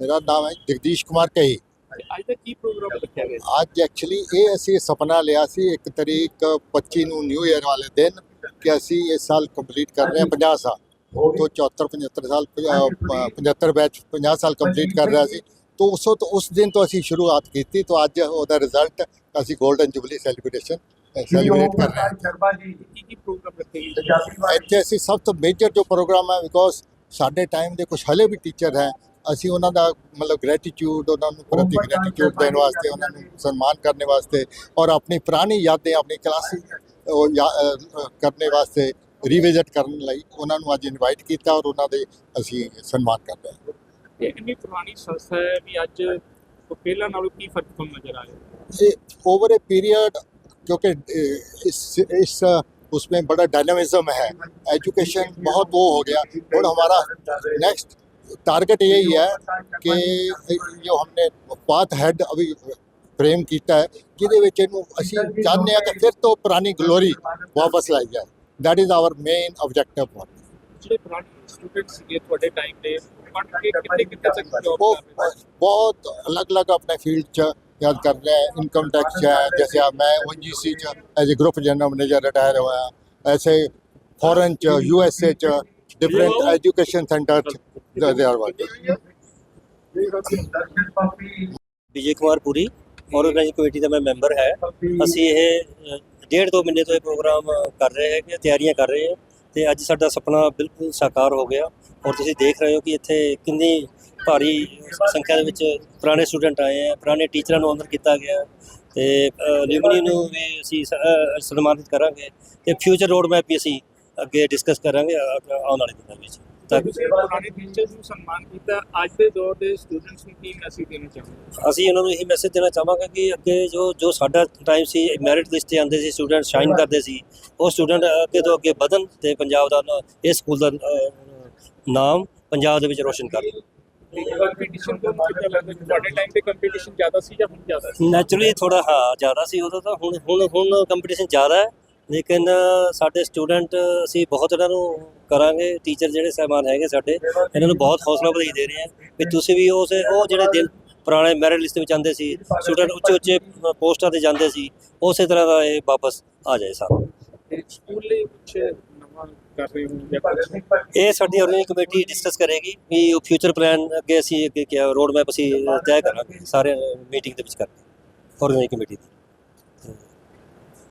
ਮੇਰਾ ਨਾਮ ਹੈ ਜਗਦੀਸ਼ ਕੁਮਾਰ ਕਹੀ। ਅੱਜ ਦਾ ਕੀ ਪ੍ਰੋਗਰਾਮ ਰੱਖਿਆ ਗਿਆ? ਅੱਜ ਐਕਚੁਅਲੀ ਇਹ ਅਸੀਂ ਸੁਪਨਾ ਲਿਆ ਸੀ ਇੱਕ ਤਰੀਕ 25 ਨੂੰ ਨਿਊ ਇਅਰ ਵਾਲੇ ਦਿਨ ਕਿ ਅਸੀਂ ਇਸ ਸਾਲ ਕੰਪਲੀਟ ਕਰ ਰਹੇ ਹਾਂ 50 ਸਾਲ। ਤੋਂ 74 75 ਸਾਲ ਅ, ਪ- 75 ਬੈਚ 50 ਸਾਲ ਕੰਪਲੀਟ ਕਰ ਰਿਹਾ ਸੀ। ਤੋਂ ਉਸ ਤੋਂ ਉਸ ਦਿਨ ਤੋਂ ਅਸੀਂ ਸ਼ੁਰੂਆਤ ਕੀਤੀ। ਤੋਂ ਅੱਜ ਉਹਦਾ ਰਿਜ਼ਲਟ ਅਸੀਂ 골ਡਨ ਜੁਬਲੀ ਸੈਲੀਬ੍ਰੇਸ਼ਨ ਸੈਲੀਬ੍ਰੇਟ ਕਰ ਰਹੇ ਹਾਂ। ਕੀ ਕੀ ਪ੍ਰੋਗਰਾਮ ਰੱਖੇ? ਇੱਥੇ ਅਸੀਂ ਸਭ ਤੋਂ ਮੇਜਰ ਜੋ ਪ੍ਰੋਗਰਾਮ ਹੈ ਬਿਕੋਜ਼ ਸਾਡੇ ਟਾਈਮ ਦੇ ਕੁਝ ਹਲੇ ਵੀ ਟੀਚਰ ਹੈ ਅਸੀਂ ਉਹਨਾਂ ਦਾ ਮਤਲਬ ਗ੍ਰੈਟੀਟਿਊਡ ਉਹਨਾਂ ਨੂੰ ਪ੍ਰਤੀ ਗ੍ਰੈਟੀਟਿਊਡ ਦੇਣ ਵਾਸਤੇ ਉਹਨਾਂ ਨੂੰ ਸਨਮਾਨ ਕਰਨ ਵਾਸਤੇ ਔਰ ਆਪਣੀ ਪੁਰਾਣੀ ਯਾਦਾਂ ਆਪਣੀ ਕਲਾਸ ਉਹ ਯਾ- ਅ, ਅ, ਕਰਨੇ ਵਾਸਤੇ ਰੀਵਿਜ਼ਿਟ ਕਰਨ ਲਈ ਉਹਨਾਂ ਨੂੰ ਅੱਜ ਇਨਵਾਈਟ ਕੀਤਾ ਔਰ ਉਹਨਾਂ ਦੇ ਅਸੀਂ ਸਨਮਾਨ ਕਰ ਰਹੇ ਹਾਂ ਇਹ ਇੰਨੀ ਪੁਰਾਣੀ ਸੰਸਥਾ ਹੈ ਵੀ ਅੱਜ ਤੋਂ ਪਹਿਲਾਂ ਨਾਲੋਂ ਕੀ ਫਰਕ ਤੁਹਾਨੂੰ ਨਜ਼ਰ ਆ ਰਿਹਾ ये ओवर ए पीरियड क्योंकि ए, इस इस उसमें बड़ा डायनामिज्म है एजुकेशन बहुत वो हो गया और हमारा नेक्स्ट टारगेट यही है कि जो हमने पाथ हेड अभी ਫਰੇਮ ਕੀਤਾ ਹੈ ਜਿਹਦੇ ਵਿੱਚ ਇਹਨੂੰ ਅਸੀਂ ਚਾਹੁੰਦੇ ਹਾਂ ਕਿ ਫਿਰ ਤੋਂ ਪੁਰਾਣੀ ਗਲੋਰੀ ਵਾਪਸ ਲਾਈ ਜਾਏ that is our main objective ਜਿਹੜੇ ਪੁਰਾਣੇ ਸਟੂਡੈਂਟ ਸੀਗੇ ਤੁਹਾਡੇ ਟਾਈਮ ਦੇ ਪੜ੍ਹ ਕੇ ਕਿੱਥੇ ਕਿੱਥੇ ਤੱਕ ਜੌਬ वो ਕਰ ਰਹੇ ਸੀ बहुत अलग अलग अपने फील्ड च याद कर रहे हैं इनकम टैक्स च है जैसे अब मैं ओ जी सी च as a group general manager retire हुआ ਵਿਜੇ ਕੁਮਾਰ ਪੂਰੀ ਆਰਗੇਨਾਈਜ਼ਿੰਗ ਕਮੇਟੀ ਦਾ ਮੈਂ ਮੈਂਬਰ ਹੈ। ਅਸੀਂ ਇਹ ਡੇਢ ਦੋ ਮਹੀਨੇ ਤੋਂ ਇਹ ਪ੍ਰੋਗਰਾਮ ਕਰ ਰਹੇ ਹੈ ਕਿ ਤਿਆਰੀਆਂ ਕਰ ਰਹੇ ਹੈ। ਤੇ ਅੱਜ ਸਾਡਾ ਸੁਪਨਾ ਬਿਲਕੁਲ ਸਾਕਾਰ ਹੋ ਗਿਆ। ਔਰ ਤੁਸੀਂ ਦੇਖ ਰਹੇ ਹੋ ਕਿ ਇੱਥੇ ਕਿੰਨੀ ਭਾਰੀ ਸੰਖਿਆ ਦੇ ਵਿੱਚ ਪੁਰਾਣੇ ਸਟੂਡੈਂਟ ਆਏ ਆ, ਪੁਰਾਣੇ ਟੀਚਰਾਂ ਨੂੰ ਅੰਦਰ ਕੀਤਾ ਗਿਆ। ਤੇ ਲਿਮਨੀ ਨੂੰ ਵੀ ਅਸੀਂ ਸਨਮਾਨਿਤ ਕਰਾਂਗੇ। ਤੇ ਫਿਊਚਰ ਰੋਡ ਮੈਪ ਵੀ ਅਸੀਂ ਅੱਗੇ ਡਿਸਕਸ ਕਰਾਂਗੇ ਆਉਣ ਵਾਲੇ ਦਿਨਾਂ ਵਿੱਚ। ਤਾਂ ਤੁਸੀਂ ਪੁਰਾਣੇ ਟੀਚਰਸ ਨੂੰ ਸਨਮਾਨ ਕੀਤਾ। ਅੱਜ ਦੇ ਦੌਰ ਦੇ ਸਟੂਡੈਂਟਸ ਨੂੰ ਕੀ ਮੈਸੇਜ ਦੇਣਾ ਚਾਹੁੰਦੇ ਅਸੀਂ ਉਹਨਾਂ ਨੂੰ ਇਹੀ ਮੈਸੇਜ ਦੇਣਾ ਚਾਹਾਂਗੇ ਕਿ ਅੱਗੇ ਜੋ ਜੋ ਸਾਡਾ ਟਾਈਮ ਸੀ ਮੈਰਿਟ ਲਿਸਟ ਤੇ ਆਉਂਦੇ ਸੀ ਸਟੂਡੈਂਟ ਸ਼ਾਈਨ ਕਰਦੇ ਸੀ ਉਹ ਸਟੂਡੈਂਟ ਅੱਗੇ ਤੋਂ ਅੱਗੇ ਵਧਣ ਤੇ ਪੰਜਾਬ ਦਾ ਇਸ ਸਕੂਲ ਦਾ ਨਾਮ ਪੰਜਾਬ ਦੇ ਵਿੱਚ ਰੋਸ਼ਨ ਕਰਨ। ਨੈਚੁਰਲੀ ਥੋੜਾ ਹਾਂ ਜ਼ਿਆਦਾ ਸੀ ਉਦੋਂ ਤਾਂ ਹੁਣ ਹੁਣ ਹੁਣ ਕੰਪੀਟੀਸ਼ਨ ਜ਼ਿਆਦਾ ਹੈ। ਲੇਕਿਨ ਸਾਡੇ ਸਟੂਡੈਂਟ ਅਸੀਂ ਬਹੁਤ ਇਹਨਾਂ ਨੂੰ ਕਰਾਂਗੇ। ਟੀਚਰ ਜਿਹੜੇ ਸਹਿਮਾਨ ਹੈਗੇ ਸਾਡੇ ਇਹਨਾਂ ਨੂੰ ਬਹੁਤ ਹੌਸਲਾ ਵਧਾਈ ਦੇ ਰਹੇ ਆ ਵੀ ਤੁਸੀਂ ਵੀ ਉਸ ਉਹ ਜਿਹੜੇ ਦਿਨ ਪੁਰਾਣੇ ਮੈਰਿਟ ਲਿਸਟ ਵਿੱਚ ਆਉਂਦੇ ਸੀ ਸਟੂਡੈਂਟ ਉੱਚੇ ਉੱਚੇ ਪੋਸਟਾਂ ਤੇ ਜਾਂਦੇ ਸੀ ਉਸੇ ਤਰ੍ਹਾਂ ਦਾ ਇਹ ਵਾਪਸ ਆ ਜਾਏ ਸਾਰਾ ਤੇ ਸਕੂਲ ਲਈ ਕੁਝ ਨਵਾਂ ਕਰ ਰਹੇ ਹੋ ਜਾਂ ਕੁਛ? ਇਹ ਸਾਡੀ ਆਰਗੇਨਾਈਜ਼ਿੰਗ ਕਮੇਟੀ ਡਿਸਕਸ ਕਰੇਗੀ ਵੀ ਉਹ ਫਿਊਚਰ ਪਲਾਨ ਅੱਗੇ ਅਸੀਂ ਅੱਗੇ ਕਿਆ ਰੋਡ ਮੈਪ ਅਸੀਂ ਤੈਅ ਕਰਾਂਗੇ ਸਾਰੇ ਮੀਟਿੰਗ ਦੇ ਵਿੱਚ ਕਰਕੇ ਆਰਗੇਨਾਈਜ਼ਿੰਗ ਕਮੇਟੀ ਦੀ।